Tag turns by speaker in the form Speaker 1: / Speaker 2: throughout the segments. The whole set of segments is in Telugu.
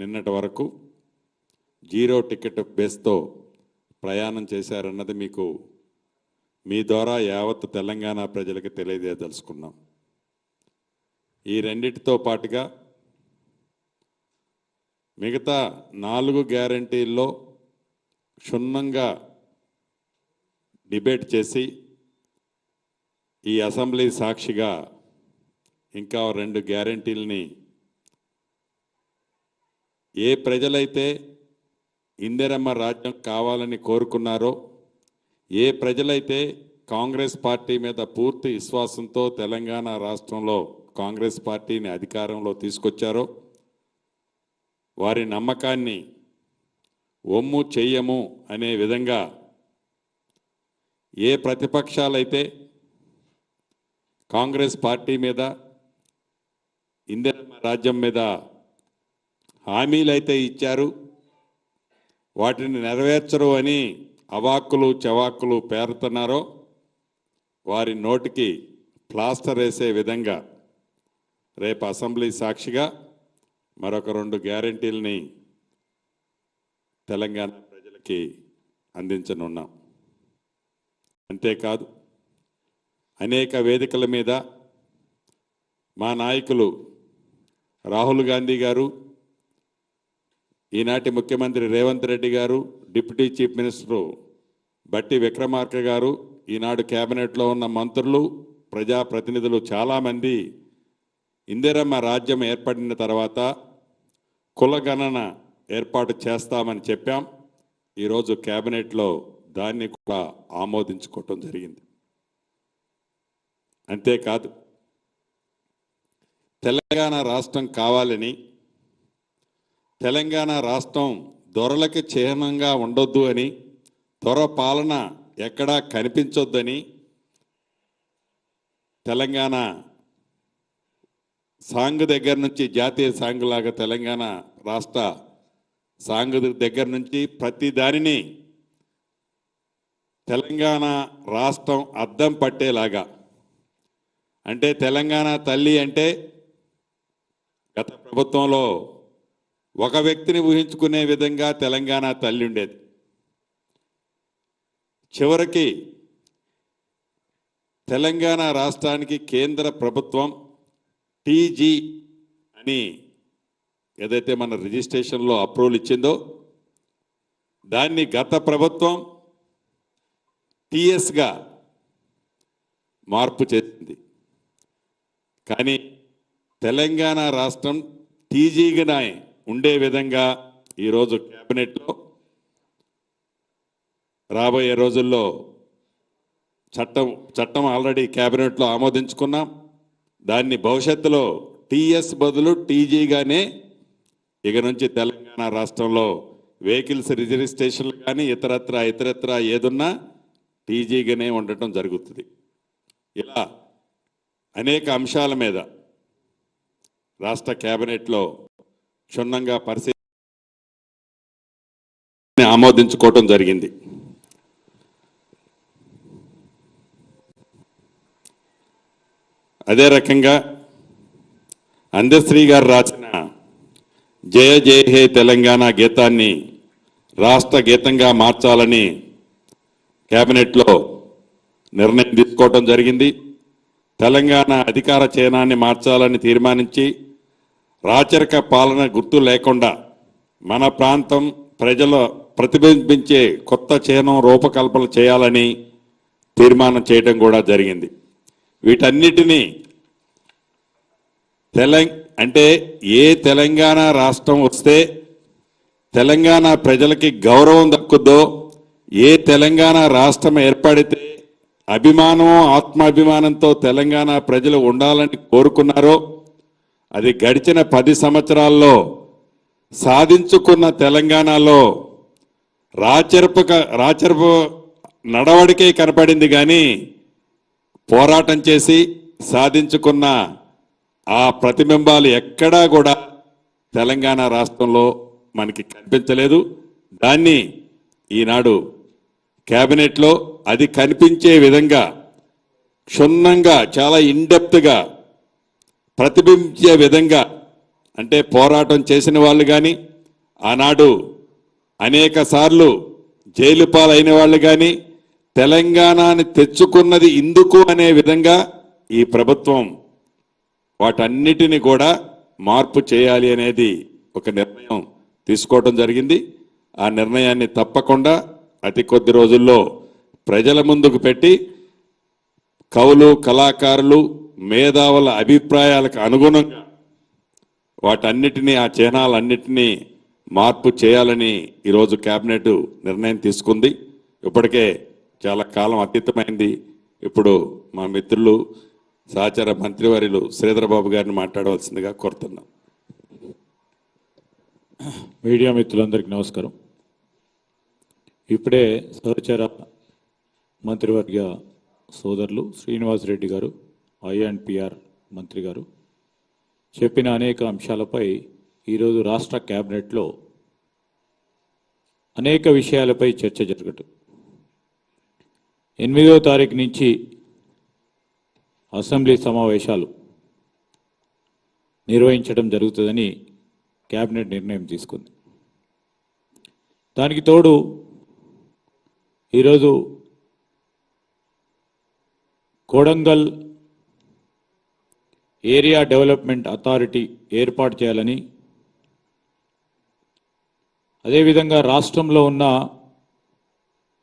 Speaker 1: నిన్నటి వరకు జీరో టికెట్ బేస్తో ప్రయాణం చేశారన్నది మీకు మీ ద్వారా యావత్ తెలంగాణ ప్రజలకు తెలియజేయదలుచుకున్నాం. ఈ రెండిటితో పాటుగా మిగతా నాలుగు గ్యారంటీల్లో క్షుణ్ణంగా డిబేట్ చేసి ఈ అసెంబ్లీ సాక్షిగా ఇంకా రెండు గ్యారంటీలని ఏ ప్రజలైతే ఇందిరమ్మ రాజ్యం కావాలని కోరుకున్నారో ఏ ప్రజలైతే కాంగ్రెస్ పార్టీ మీద పూర్తి విశ్వాసంతో తెలంగాణ రాష్ట్రంలో కాంగ్రెస్ పార్టీని అధికారంలో తీసుకొచ్చారో వారి నమ్మకాన్ని ఒమ్ము చెయ్యము అనే విధంగా ఏ ప్రతిపక్షాలైతే కాంగ్రెస్ పార్టీ మీద ఇందిరమ్మ రాజ్యం మీద హామీలైతే ఇచ్చారు. వాటిని నెరవేర్చరు అని అవాక్కులు చవాక్కులు పేరుతున్నారో వారి నోటికి ప్లాస్టర్ వేసే విధంగా రేపు అసెంబ్లీ సాక్షిగా మరొక రెండు గ్యారంటీలని తెలంగాణ ప్రజలకి అందించనున్నాం. అంతేకాదు అనేక వేదికల మీద మా నాయకులు రాహుల్ గాంధీ గారు ఈనాటి ముఖ్యమంత్రి రేవంత్ రెడ్డి గారు డిప్యూటీ చీఫ్ మినిస్టరు బట్టి విక్రమార్క గారు ఈనాడు కేబినెట్లో ఉన్న మంత్రులు ప్రజాప్రతినిధులు చాలామంది ఇందిరమ్మ రాజ్యం ఏర్పడిన తర్వాత కులగణన ఏర్పాటు చేస్తామని చెప్పాం. ఈరోజు కేబినెట్లో దాన్ని కూడా ఆమోదించుకోవటం జరిగింది. అంతేకాదు తెలంగాణ రాష్ట్రం కావాలని తెలంగాణ రాష్ట్రం దొరలకి చిహ్నంగా ఉండొద్దు అని దొర పాలన ఎక్కడా కనిపించొద్దని తెలంగాణ సాంగ్ దగ్గర నుంచి జాతీయ సాంగ్ లాగా తెలంగాణ రాష్ట్ర సాంగ్ దగ్గర నుంచి ప్రతి దానిని తెలంగాణ రాష్ట్రం అద్దం పట్టేలాగా. అంటే తెలంగాణ తల్లి అంటే గత ప్రభుత్వంలో ఒక వ్యక్తిని ఊహించుకునే విధంగా తెలంగాణ తల్లి ఉండేది. చివరికి తెలంగాణ రాష్ట్రానికి కేంద్ర ప్రభుత్వం టీజీ అని ఏదైతే మన రిజిస్ట్రేషన్లో అప్రూవల్ ఇచ్చిందో దాన్ని గత ప్రభుత్వం టీఎస్గా మార్పు చేసింది. కానీ తెలంగాణ రాష్ట్రం టీజీగా ఉండే విధంగా ఈరోజు క్యాబినెట్లో రాబోయే రోజుల్లో చట్టం చట్టం ఆల్రెడీ క్యాబినెట్లో ఆమోదించుకున్నాం. దాన్ని భవిష్యత్తులో టీఎస్ బదులు టీజీగానే ఇక నుంచి తెలంగాణ రాష్ట్రంలో వెహికల్స్ రిజిస్ట్రేషన్లు కానీ ఇతరత్ర ఇతరత్ర ఏదున్నా టీజీగానే ఉండటం జరుగుతుంది. ఇలా అనేక అంశాల మీద రాష్ట్ర క్యాబినెట్లో క్షుణ్ణంగా పరిశీలి ఆమోదించుకోవటం జరిగింది. అదే రకంగా అందశ్రీ గారు రాసిన జయ జయ హే తెలంగాణ గీతాన్ని రాష్ట్ర గీతంగా మార్చాలని కేబినెట్లో నిర్ణయం తీసుకోవటం జరిగింది. తెలంగాణ అధికార చైనాన్ని మార్చాలని తీర్మానించి రాచరిక పాలన గుర్తు లేకుండా మన ప్రాంతం ప్రజల ప్రతిబింబించే కొత్త చిహ్నం రూపకల్పన చేయాలని తీర్మానం చేయడం కూడా జరిగింది. వీటన్నిటినీ తెలంగ అంటే ఏ తెలంగాణ రాష్ట్రం వస్తే తెలంగాణ ప్రజలకి గౌరవం దక్కుద్దో ఏ తెలంగాణ రాష్ట్రం ఏర్పడితే అభిమానం ఆత్మాభిమానంతో తెలంగాణ ప్రజలు ఉండాలని కోరుకున్నారో అది గడిచిన పది సంవత్సరాల్లో సాధించుకున్న తెలంగాణలో రాచరపక రాచరపు నడవడికే కనపడింది కానీ పోరాటం చేసి సాధించుకున్న ఆ ప్రతిబింబాలు ఎక్కడా కూడా తెలంగాణ రాష్ట్రంలో మనకి కనిపించలేదు. దాన్ని ఈనాడు క్యాబినెట్లో అది కనిపించే విధంగా క్షుణ్ణంగా చాలా ఇండెప్త్గా ప్రతిబింబించే విధంగా అంటే పోరాటం చేసిన వాళ్ళు కానీ ఆనాడు అనేక సార్లు జైలు పాలైన వాళ్ళు కానీ తెలంగాణని తెచ్చుకున్నది ఇందుకు అనే విధంగా ఈ ప్రభుత్వం వాటన్నిటిని కూడా మార్పు చేయాలి అనేది ఒక నిర్ణయం తీసుకోవడం జరిగింది. ఆ నిర్ణయాన్ని తప్పకుండా అతి కొద్ది రోజుల్లో ప్రజల ముందుకు పెట్టి కవులు కళాకారులు మేధావుల అభిప్రాయాలకు అనుగుణంగా వాటన్నిటినీ ఆ చిహ్నాలన్నిటినీ మార్పు చేయాలని ఈరోజు కేబినెట్ నిర్ణయం తీసుకుంది. ఇప్పటికే చాలా కాలం అతీతమైంది. ఇప్పుడు మా మిత్రులు సహచార మంత్రివర్యులు శ్రీధరబాబు గారిని మాట్లాడవలసిందిగా కోరుతున్నాం.
Speaker 2: మీడియా మిత్రులందరికీ నమస్కారం. ఇప్పుడే సహచార మంత్రివర్గ సోదరులు శ్రీనివాసరెడ్డి గారు ఐ అండ్ పిఆర్ మంత్రి గారు చెప్పిన అనేక అంశాలపై ఈరోజు రాష్ట్ర క్యాబినెట్లో అనేక విషయాలపై చర్చ జరగటం. ఎనిమిదో తారీఖు నుంచి అసెంబ్లీ సమావేశాలు నిర్వహించడం జరుగుతుందని కేబినెట్ నిర్ణయం తీసుకుంది. దానికి తోడు ఈరోజు కోడంగల్ ఏరియా డెవలప్మెంట్ అథారిటీ ఏర్పాటు చేయాలని అదేవిధంగా రాష్ట్రంలో ఉన్న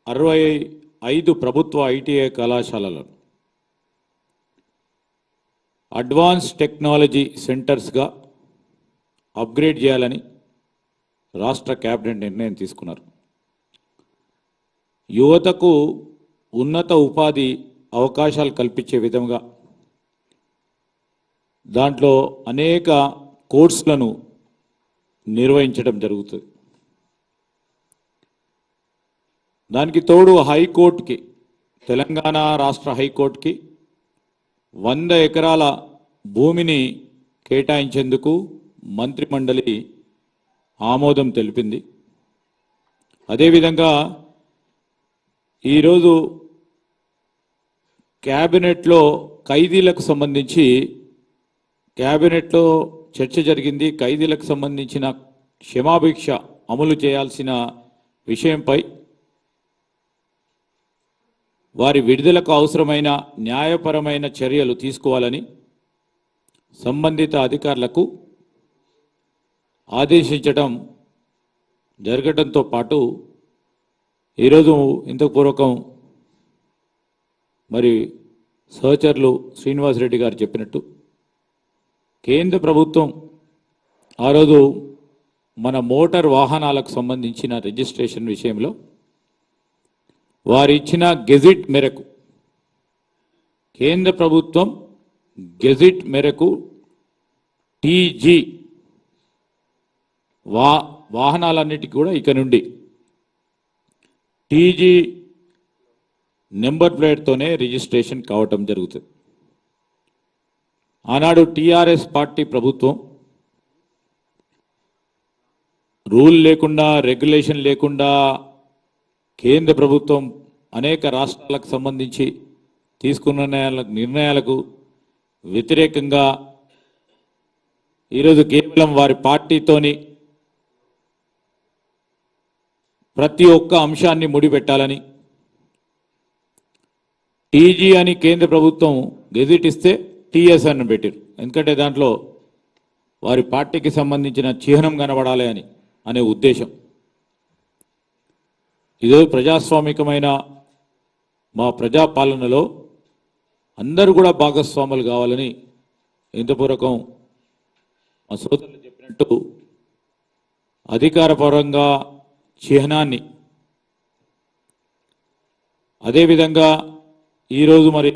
Speaker 2: అరవై ఐదు ప్రభుత్వ ఐటీఐ కళాశాలలను అడ్వాన్స్ టెక్నాలజీ సెంటర్స్గా అప్గ్రేడ్ చేయాలని రాష్ట్ర కేబినెట్ నిర్ణయం తీసుకున్నారు. యువతకు ఉన్నత ఉపాధి అవకాశాలు కల్పించే విధంగా దాంట్లో అనేక కోర్సులను నిర్వహించడం జరుగుతుంది. దానికి తోడు హైకోర్టుకి తెలంగాణ రాష్ట్ర హైకోర్టుకి వంద ఎకరాల భూమిని కేటాయించేందుకు మంత్రిమండలి ఆమోదం తెలిపింది. అదేవిధంగా ఈరోజు క్యాబినెట్లో ఖైదీలకు సంబంధించి క్యాబినెట్లో చర్చ జరిగింది. ఖైదీలకు సంబంధించిన క్షమాభిక్ష అమలు చేయాల్సిన విషయంపై వారి విడుదలకు అవసరమైన న్యాయపరమైన చర్యలు తీసుకోవాలని సంబంధిత అధికారులకు ఆదేశించడం జరగడంతో పాటు ఈరోజు ఇంతకు పూర్వకం మరి సహచరులు శ్రీనివాసరెడ్డి గారు చెప్పినట్టు కేంద్ర ప్రభుత్వం ఆ రోజు మన మోటార్ వాహనాలకు సంబంధించిన రిజిస్ట్రేషన్ విషయంలో వారిచ్చిన గెజిట్ మేరకు కేంద్ర ప్రభుత్వం గెజిట్ మేరకు టీజీ వా వాహనాలన్నిటికీ కూడా ఇక నుండి టీజీ నెంబర్ ప్లేట్తోనే రిజిస్ట్రేషన్ కావటం జరుగుతుంది. ఆనాడు టీఆర్ఎస్ పార్టీ ప్రభుత్వం రూల్ లేకుండా రెగ్యులేషన్ లేకుండా కేంద్ర ప్రభుత్వం అనేక రాష్ట్రాలకు సంబంధించి తీసుకున్న నిర్ణయాలకు నిర్ణయాలకు వ్యతిరేకంగా ఈరోజు కేవలం వారి పార్టీతోని ప్రతి ఒక్క అంశాన్ని ముడిపెట్టాలని టీజీ అని కేంద్ర ప్రభుత్వం గెజిట్ ఇస్తే టీఎస్ అని పెట్టారు. ఎందుకంటే దాంట్లో వారి పార్టీకి సంబంధించిన చిహ్నం కనబడాలి అని అనే ఉద్దేశం. ఇదో ప్రజాస్వామికమైన మా ప్రజాపాలనలో అందరూ కూడా భాగస్వాములు కావాలని ఇంతపూర్వకం మా సోదరులు చెప్పినట్టు అధికారపరంగా చిహ్నాన్ని అదేవిధంగా ఈరోజు మరి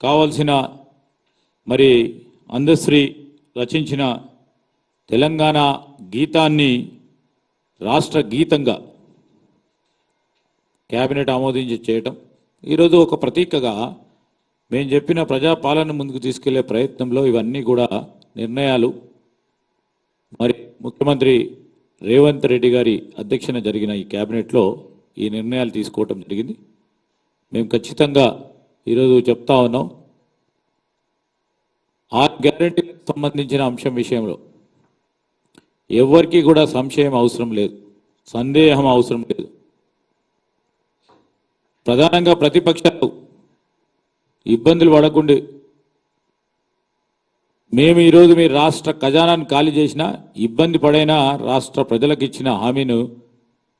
Speaker 2: కావాల్సిన మరి అందశ్రీ రచించిన తెలంగాణ గీతాన్ని రాష్ట్ర గీతంగా కేబినెట్ ఆమోదించి చేయటం. ఈరోజు ఒక ప్రతీకగా మేము చెప్పిన ప్రజాపాలన ముందుకు తీసుకెళ్ళే ప్రయత్నంలో ఇవన్నీ కూడా నిర్ణయాలు. మరి ముఖ్యమంత్రి రేవంత్ రెడ్డి గారి అధ్యక్షన జరిగిన ఈ కేబినెట్లో ఈ నిర్ణయాలు తీసుకోవటం జరిగింది. మేము ఖచ్చితంగా ఈరోజు చెప్తా ఉన్నాం. ఆ గ్యారంటీలకు సంబంధించిన అంశం విషయంలో ఎవరికి కూడా సంశయం అవసరం లేదు. సందేహం అవసరం లేదు. ప్రధానంగా ప్రతిపక్షాలు ఇబ్బందులు పడకుండా మేము ఈరోజు మీ రాష్ట్ర ఖజానాను ఖాళీ చేసినా ఇబ్బంది పడైనా రాష్ట్ర ప్రజలకు ఇచ్చిన హామీను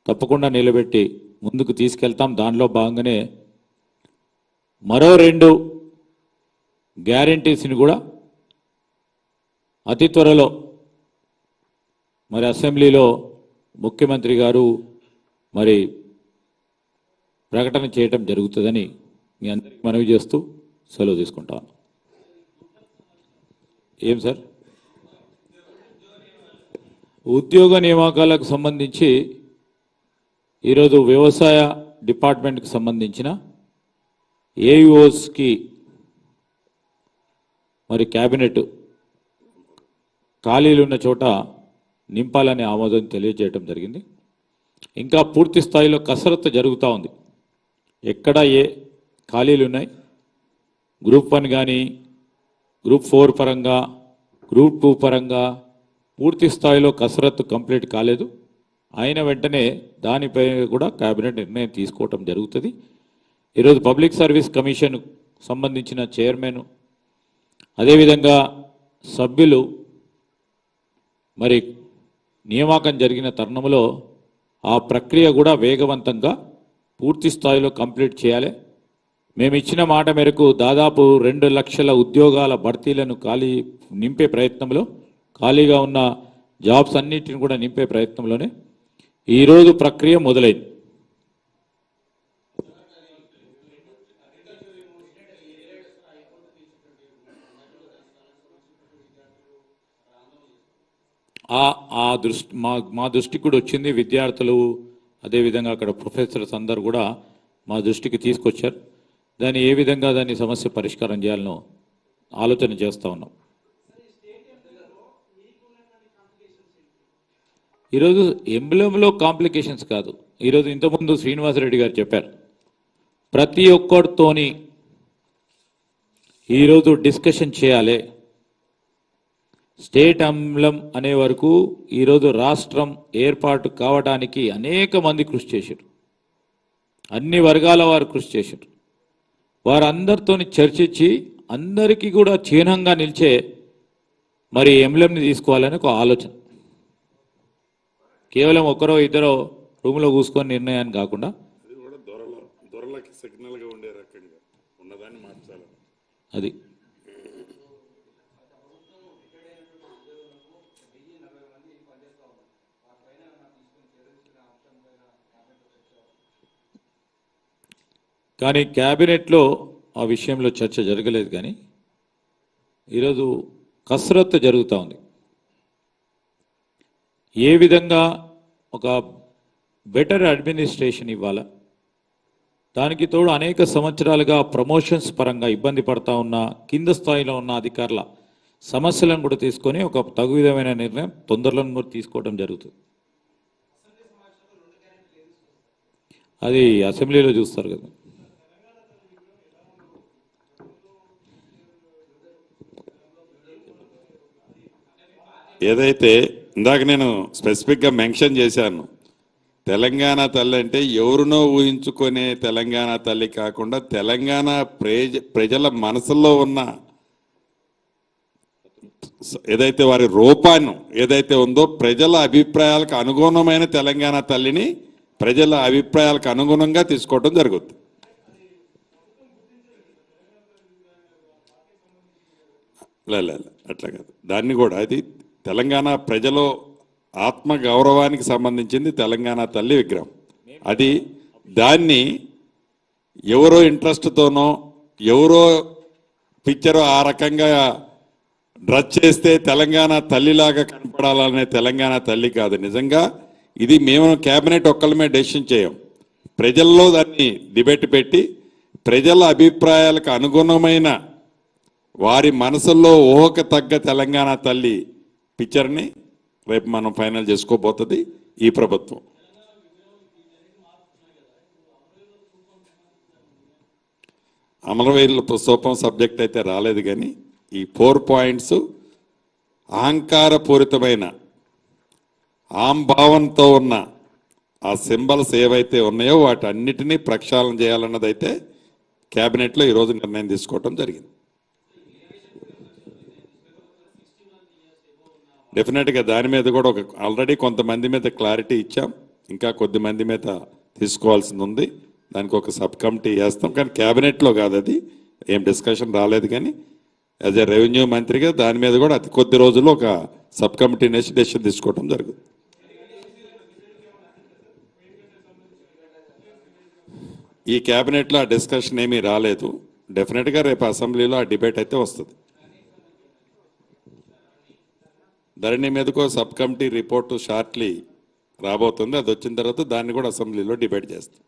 Speaker 2: తప్పకుండా నిలబెట్టి ముందుకు తీసుకెళ్తాం. దానిలో భాగంగానే మరో రెండు గ్యారంటీస్ని కూడా అతి త్వరలో మరి అసెంబ్లీలో ముఖ్యమంత్రి గారు మరి ప్రకటన చేయటం జరుగుతుందని మీ అందరికీ మనవి చేస్తూ సెలవు తీసుకుంటాను ఏం సార్? ఉద్యోగ నియామకాలకు సంబంధించి ఈరోజు వ్యవసాయ డిపార్ట్మెంట్కి సంబంధించిన ఏఈఓస్కి మరి క్యాబినెట్ ఖాళీలు ఉన్న చోట నింపాలని ఆమోదం తెలియజేయడం జరిగింది. ఇంకా పూర్తి స్థాయిలో కసరత్తు జరుగుతూ ఉంది. ఎక్కడ ఏ ఖాళీలు ఉన్నాయి? గ్రూప్ వన్ కానీ గ్రూప్ ఫోర్ పరంగా గ్రూప్ టూ పరంగా పూర్తి స్థాయిలో కసరత్తు కంప్లీట్ కాలేదు. అయిన వెంటనే దానిపై కూడా కేబినెట్ నిర్ణయం తీసుకోవటం జరుగుతుంది. ఈరోజు పబ్లిక్ సర్వీస్ కమిషన్ సంబంధించిన చైర్మన్ అదేవిధంగా సభ్యులు మరి నియామకం జరిగిన తరుణంలో ఆ ప్రక్రియ కూడా వేగవంతంగా పూర్తి స్థాయిలో కంప్లీట్ చేయాలి. మేము ఇచ్చిన మాట మేరకు దాదాపు రెండు లక్షల ఉద్యోగాల భర్తీలను ఖాళీ నింపే ప్రయత్నంలో ఖాళీగా ఉన్న జాబ్స్ అన్నిటిని కూడా నింపే ప్రయత్నంలోనే ఈరోజు ప్రక్రియ మొదలైంది. ఆ ఆ దృష్టి మా మా దృష్టికి కూడా వచ్చింది. విద్యార్థులు అదేవిధంగా అక్కడ ప్రొఫెసర్స్ అందరు కూడా మా దృష్టికి తీసుకొచ్చారు. దాన్ని ఏ విధంగా దాన్ని సమస్య పరిష్కారం చేయాలనో ఆలోచన చేస్తూ ఉన్నాం. ఈరోజు ఎంబ్లంలో కాంప్లికేషన్స్ కాదు. ఈరోజు ఇంతకుముందు శ్రీనివాసరెడ్డి గారు చెప్పారు ప్రతి ఒక్కరితోని ఈరోజు డిస్కషన్ చేయాలి. స్టేట్ అమ్లం అనే వరకు ఈరోజు రాష్ట్రం ఏర్పాటు కావడానికి అనేక మంది కృషి చేశారు. అన్ని వర్గాల వారు కృషి చేశారు. వారందరితోని చర్చించి అందరికీ కూడా చిహ్నంగా నిలిచే మరి ఎంబ్లంని తీసుకోవాలని ఒక ఆలోచన. కేవలం ఒకరో ఇద్దరో రూమ్లో కూసుకొని నిర్ణయాన్ని కాకుండా
Speaker 1: అది కూడా దొరల దొరలకి సిగ్నల్గా ఉండే రకంగా ఉన్నదాన్ని మార్చాలి
Speaker 2: అది కానీ క్యాబినెట్లో ఆ విషయంలో చర్చ జరగలేదు కానీ ఈరోజు కసరత్తు జరుగుతూ ఉంది. ఏ విధంగా ఒక బెటర్ అడ్మినిస్ట్రేషన్ ఇవ్వాలా? దానికి తోడు అనేక సంవత్సరాలుగా ప్రమోషన్స్ పరంగా ఇబ్బంది పడతా ఉన్న కింద స్థాయిలో ఉన్న అధికారుల సమస్యలను కూడా తీసుకొని ఒక తగు విధమైన నిర్ణయం తొందరలో కూడా తీసుకోవడం జరుగుతుంది. అది అసెంబ్లీలో చూస్తారు కదా.
Speaker 1: ఏదైతే ఇందాక నేను స్పెసిఫిక్గా మెన్షన్ చేశాను తెలంగాణ తల్లి అంటే ఎవరినో ఊహించుకునే తెలంగాణ తల్లి కాకుండా తెలంగాణ ప్రజ ప్రజల మనసులో ఉన్న ఏదైతే వారి రూపాన్ని ఏదైతే ఉందో ప్రజల అభిప్రాయాలకు అనుగుణమైన తెలంగాణ తల్లిని ప్రజల అభిప్రాయాలకు అనుగుణంగా తీసుకోవడం జరుగుతుంది. లే లే, లే, అట్లా కాదు. దాన్ని కూడా అది తెలంగాణ ప్రజలో ఆత్మ గౌరవానికి సంబంధించింది తెలంగాణ తల్లి విగ్రహం. అది దాన్ని ఎవరో ఇంట్రెస్ట్తోనో ఎవరో పిక్చర్ ఆ రకంగా డ్రస్ చేస్తే తెలంగాణ తల్లిలాగా కనపడాలనే తెలంగాణ తల్లి కాదు. నిజంగా ఇది మేము కేబినెట్ ఒక్కళ్ళమే డెసిషన్ చేయం. ప్రజల్లో దాన్ని డిబేట్ పెట్టి ప్రజల అభిప్రాయాలకు అనుగుణమైన వారి మనసుల్లో ఊహకు తగ్గ తెలంగాణ తల్లి పిక్చర్ని రేపు మనం ఫైనల్ చేసుకోబోతుంది ఈ ప్రభుత్వం. అమరవీరుల స్తూపం సబ్జెక్ట్ అయితే రాలేదు కానీ ఈ ఫోర్ పాయింట్స్ అహంకారపూరితమైన ఆంభావంతో ఉన్న ఆ సింబల్స్ ఏవైతే ఉన్నాయో వాటి అన్నిటినీ ప్రక్షాళన చేయాలన్నదైతే క్యాబినెట్లో ఈరోజు నిర్ణయం తీసుకోవటం జరిగింది. డెఫినెట్గా దాని మీద కూడా ఒక ఆల్రెడీ కొంతమంది మీద క్లారిటీ ఇచ్చాం. ఇంకా కొద్ది మంది మీద తీసుకోవాల్సింది ఉంది. దానికి ఒక సబ్ కమిటీ వేస్తాం. కానీ క్యాబినెట్లో కాదు అది. ఏం డిస్కషన్ రాలేదు కానీ యాజ్ ఎ రెవెన్యూ మంత్రిగా దాని మీద కూడా అతి కొద్ది రోజుల్లో ఒక సబ్ కమిటీ నేసి డెసిషన్ తీసుకోవడం జరుగుతుంది. ఈ క్యాబినెట్లో ఆ డిస్కషన్ ఏమీ రాలేదు. డెఫినెట్గా రేపు అసెంబ్లీలో ఆ డిబేట్ అయితే వస్తుంది. ధరణి మీదకో సబ్ కమిటీ రిపోర్టు షార్ట్లీ రాబోతుంది. అది వచ్చిన తర్వాత దాన్ని కూడా అసెంబ్లీలో డిబేట్ చేస్తాం.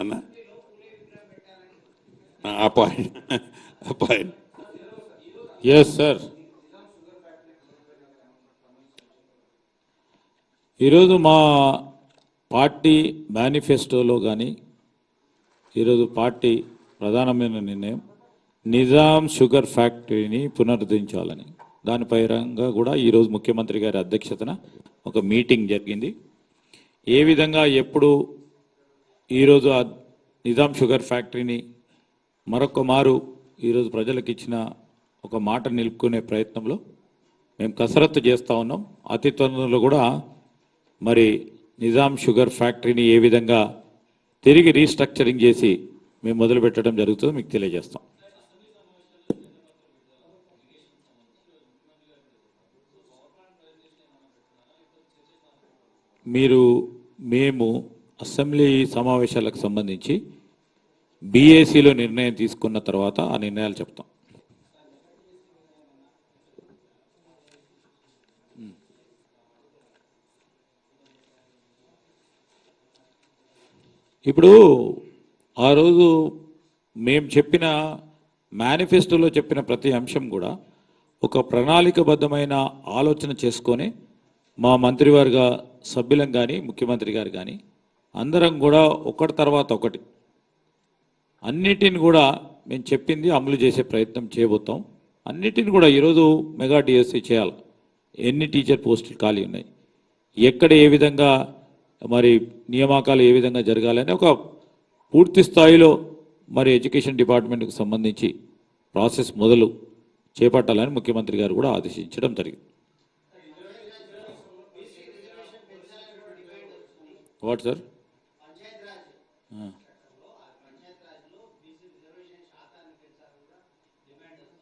Speaker 1: అన్నా? ఆ పాయింట్ ఆ పాయింట్
Speaker 2: ఎస్ సార్ ఈరోజు మా పార్టీ మేనిఫెస్టోలో కానీ ఈరోజు పార్టీ ప్రధానమైన నిర్ణయం నిజాం షుగర్ ఫ్యాక్టరీని పునరుద్ధరించాలని. దాని పైరంగా కూడా ఈరోజు ముఖ్యమంత్రి గారి అధ్యక్షతన ఒక మీటింగ్ జరిగింది. ఏ విధంగా ఎప్పుడు ఈరోజు ఆ నిజాం షుగర్ ఫ్యాక్టరీని మరొక మారు ఈరోజు ప్రజలకు ఇచ్చిన ఒక మాట నిలుపుకునే ప్రయత్నంలో మేము కసరత్తు చేస్తూ ఉన్నాం. అతి త్వరలో కూడా మరి నిజాం షుగర్ ఫ్యాక్టరీని ఏ విధంగా తిరిగి రీస్ట్రక్చరింగ్ చేసి మేము మొదలు పెట్టడం జరుగుతుందో మీకు తెలియజేస్తాం. మీరు మేము అసెంబ్లీ సమావేశాలకు సంబంధించి బీఏసీలో నిర్ణయం తీసుకున్న తర్వాత ఆ నిర్ణయాలు చెప్తాం. ఇప్పుడు ఆ రోజు మేము చెప్పిన మేనిఫెస్టోలో చెప్పిన ప్రతి అంశం కూడా ఒక ప్రణాళికబద్ధమైన ఆలోచన చేసుకొని మా మంత్రివర్గ సభ్యులం కానీ ముఖ్యమంత్రి గారు కానీ అందరం కూడా ఒకటి తర్వాత ఒకటి అన్నిటిని కూడా మేము చెప్పింది అమలు చేసే ప్రయత్నం చేయబోతాం. అన్నిటిని కూడా ఈరోజు మెగా డిఎస్సి చేయాలి. ఎన్ని టీచర్ పోస్టులు ఖాళీ ఉన్నాయి? ఎక్కడ ఏ విధంగా మరి నియామకాలు ఏ విధంగా జరగాలని ఒక పూర్తి స్థాయిలో మరి ఎడ్యుకేషన్ డిపార్ట్మెంట్కు సంబంధించి ప్రాసెస్ మొదలు చేపట్టాలని ముఖ్యమంత్రి గారు కూడా ఆదేశించడం జరిగింది. వాట్ సార్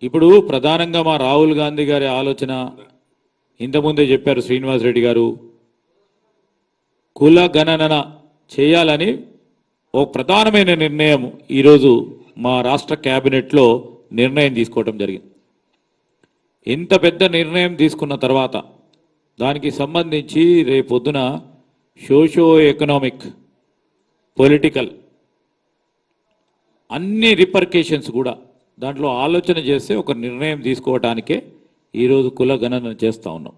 Speaker 2: ఇప్పుడు ప్రధానంగా మా రాహుల్ గాంధీ గారి ఆలోచన ఇంతకుముందే చెప్పారు శ్రీనివాస్ రెడ్డి గారు. కుల గణన చేయాలని ఓ ప్రధానమైన నిర్ణయం ఈరోజు మా రాష్ట్ర క్యాబినెట్లో నిర్ణయం తీసుకోవటం జరిగింది. ఇంత పెద్ద నిర్ణయం తీసుకున్న తర్వాత దానికి సంబంధించి రేపొద్దున సోషో ఎకనామిక్ పొలిటికల్ అన్ని రిపర్కేషన్స్ కూడా దాంట్లో ఆలోచన చేస్తే ఒక నిర్ణయం తీసుకోవటానికే ఈరోజు కుల గణన చేస్తూ ఉన్నాం.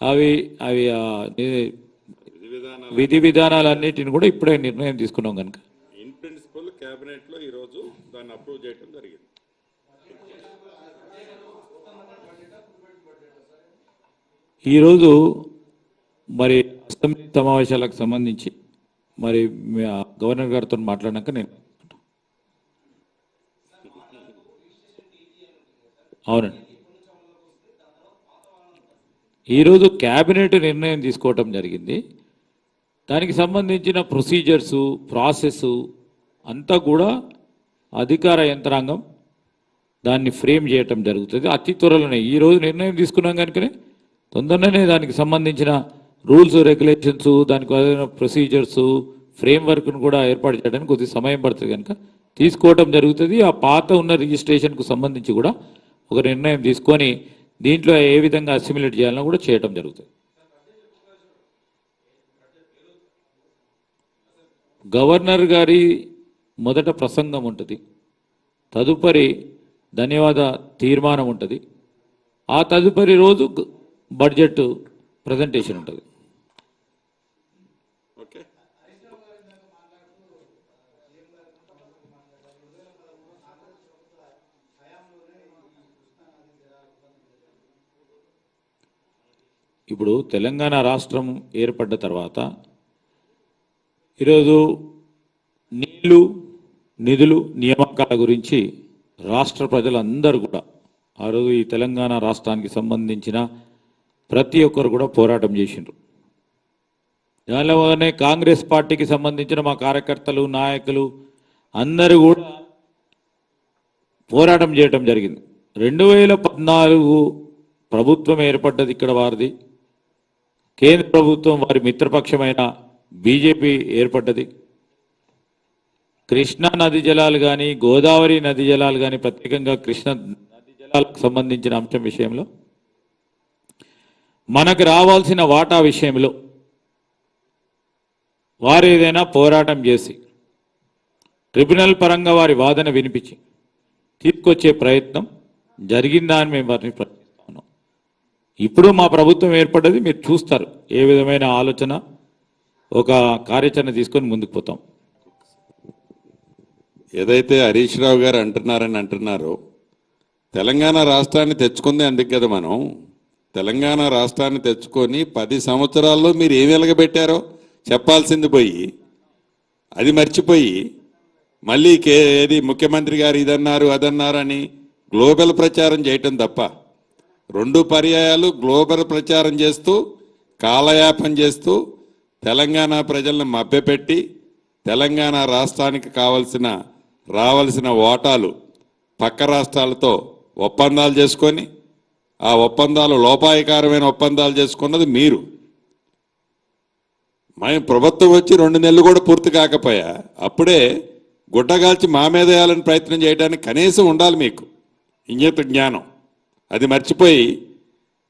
Speaker 2: అవి అవి విధి విధానాలన్నిటిని కూడా ఇప్పుడే నిర్ణయం తీసుకున్నాం కనుక.
Speaker 1: ఇన్ ప్రిన్సిపల్ క్యాబినెట్లో ఈరోజు దాన్ని అప్రూవ్ చేయడం జరిగింది.
Speaker 2: ఈరోజు మరి అసెంబ్లీ సమావేశాలకు సంబంధించి మరి గవర్నర్ గారితో మాట్లాడినాక నేను అవునండి. ఈరోజు క్యాబినెట్ నిర్ణయం తీసుకోవటం జరిగింది. దానికి సంబంధించిన ప్రొసీజర్సు ప్రాసెస్ అంతా కూడా అధికార యంత్రాంగం దాన్ని ఫ్రేమ్ చేయటం జరుగుతుంది. అతి త్వరలోనే. ఈ రోజు నిర్ణయం తీసుకున్నాం కనుకనే తొందరనే దానికి సంబంధించిన రూల్స్ రెగ్యులేషన్స్ దానికి ప్రొసీజర్స్ ఫ్రేమ్ వర్క్ను కూడా ఏర్పాటు చేయడానికి కొద్ది సమయం పడుతుంది కనుక తీసుకోవటం జరుగుతుంది. ఆ పాత ఉన్న రిజిస్ట్రేషన్కు సంబంధించి కూడా ఒక నిర్ణయం తీసుకొని దీంట్లో ఏ విధంగా అసిమిలేట్ చేయాలన్నా కూడా చేయటం జరుగుతుంది. గవర్నర్ గారి మొదట ప్రసంగం ఉంటుంది. తదుపరి ధన్యవాద తీర్మానం ఉంటుంది. ఆ తదుపరి రోజు బడ్జెట్ ప్రజెంటేషన్ ఉంటుంది. ఇప్పుడు తెలంగాణ రాష్ట్రం ఏర్పడ్డ తర్వాత ఈరోజు నీళ్ళు నిధులు నియామకాల గురించి రాష్ట్ర ప్రజలందరూ కూడా ఆ రోజు ఈ తెలంగాణ రాష్ట్రానికి సంబంధించిన ప్రతి ఒక్కరు కూడా పోరాటం చేసిండ్రు. దానిలోనే కాంగ్రెస్ పార్టీకి సంబంధించిన మా కార్యకర్తలు నాయకులు అందరూ కూడా పోరాటం చేయటం జరిగింది. రెండు వేల పద్నాలుగు ప్రభుత్వం ఏర్పడ్డది ఇక్కడ వారిది. కేంద్ర ప్రభుత్వం వారి మిత్రపక్షమైన బీజేపీ ఏర్పడ్డది. కృష్ణా నది జలాలు కానీ గోదావరి నది జలాలు కానీ ప్రత్యేకంగా కృష్ణ నది జలాలకు సంబంధించిన అంశం విషయంలో మనకు రావాల్సిన వాటా విషయంలో వారు ఏదైనా పోరాటం చేసి ట్రిబ్యునల్ పరంగా వారి వాదన వినిపించి తీసుకొచ్చే ప్రయత్నం జరిగిందా అని మేము వారిని ప్రశ్నిస్తా ఉన్నాం. ఇప్పుడు మా ప్రభుత్వం ఏర్పడ్డది మీరు చూస్తారు ఏ విధమైన ఆలోచన ఒక కార్యాచరణ తీసుకొని ముందుకు పోతాం.
Speaker 1: ఏదైతే హరీష్ రావు గారు అంటున్నారని అంటున్నారో తెలంగాణ రాష్ట్రాన్ని తెచ్చుకుంది అందుకు కదా మనం. తెలంగాణ రాష్ట్రాన్ని తెచ్చుకొని పది సంవత్సరాల్లో మీరు ఏమి వెలగబెట్టారో చెప్పాల్సింది పోయి అది మర్చిపోయి మళ్ళీ కే ఏది ముఖ్యమంత్రి గారు ఇదన్నారు అదన్నారు అని గ్లోబల్ ప్రచారం చేయటం తప్ప రెండు పర్యాయాలు గ్లోబల్ ప్రచారం చేస్తూ కాలయాపన చేస్తూ తెలంగాణ ప్రజలను మభ్యపెట్టి తెలంగాణ రాష్ట్రానికి కావలసిన రావలసిన ఓటాలు పక్క రాష్ట్రాలతో ఒప్పందాలు చేసుకొని ఆ ఒప్పందాలు లోపాయకారమైన ఒప్పందాలు చేసుకున్నది మీరు. మేము ప్రభుత్వం వచ్చి రెండు నెలలు కూడా పూర్తి కాకపోయా అప్పుడే గుడ్డగాల్చి మా మీద వేయాలని ప్రయత్నం చేయడానికి కనీసం ఉండాలి మీకు. ఇంగిత జ్ఞానం. అది మర్చిపోయి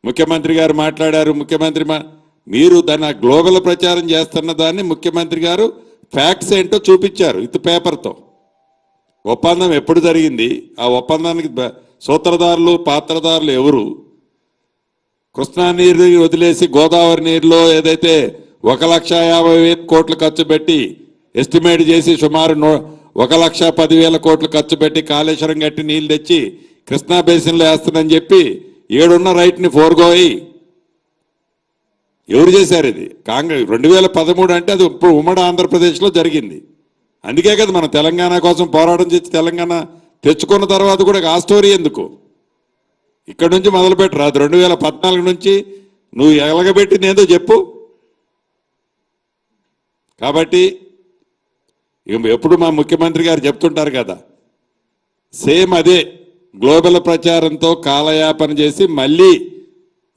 Speaker 1: ముఖ్యమంత్రి గారు మాట్లాడారు ముఖ్యమంత్రి మా మీరు దాన్ని గ్లోబల్ ప్రచారం చేస్తున్న దాన్ని ముఖ్యమంత్రి గారు ఫ్యాక్ట్స్ ఏంటో చూపించారు ఇది పేపర్తో. ఒప్పందం ఎప్పుడు జరిగింది? ఆ ఒప్పందానికి సూత్రధారులు పాత్రధారులు ఎవరు? కృష్ణా నీరు వదిలేసి గోదావరి నీరులో ఏదైతే ఒక లక్ష యాభై వేల కోట్లు ఖర్చు పెట్టి ఎస్టిమేట్ చేసి సుమారు ఒక లక్ష పదివేల కోట్లు ఖర్చు పెట్టి కాళేశ్వరం గట్టి నీళ్ళు తెచ్చి కృష్ణా బేసిన్లో వేస్తానని చెప్పి ఏడున్న రైట్ని ఫోర్గోయి ఎవరు చేశారు ఇది? కాంగ్రెస్ రెండు వేల పదమూడు అంటే అది ఇప్పుడు ఉమ్మడి ఆంధ్రప్రదేశ్లో జరిగింది. అందుకే కదా మనం తెలంగాణ కోసం పోరాటం చేసి తెలంగాణ తెచ్చుకున్న తర్వాత కూడా ఆ స్టోరీ ఎందుకు? ఇక్కడ నుంచి మొదలుపెట్టరు? అది రెండు వేల పద్నాలుగు నుంచి నువ్వు ఎలగబెట్టింది ఏందో చెప్పు. కాబట్టి ఎప్పుడు మా ముఖ్యమంత్రి గారు చెప్తుంటారు కదా సేమ్ అదే గ్లోబల్ ప్రచారంతో కాలయాపన చేసి మళ్ళీ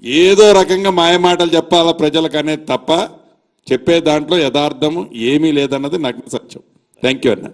Speaker 1: ఏదో రకంగా మాయమాటలు చెప్పాలా ప్రజలకు అనేది తప్ప చెప్పే దాంట్లో యథార్థము ఏమీ లేదన్నది నగ్న సత్యం. థ్యాంక్ యూ అన్నా.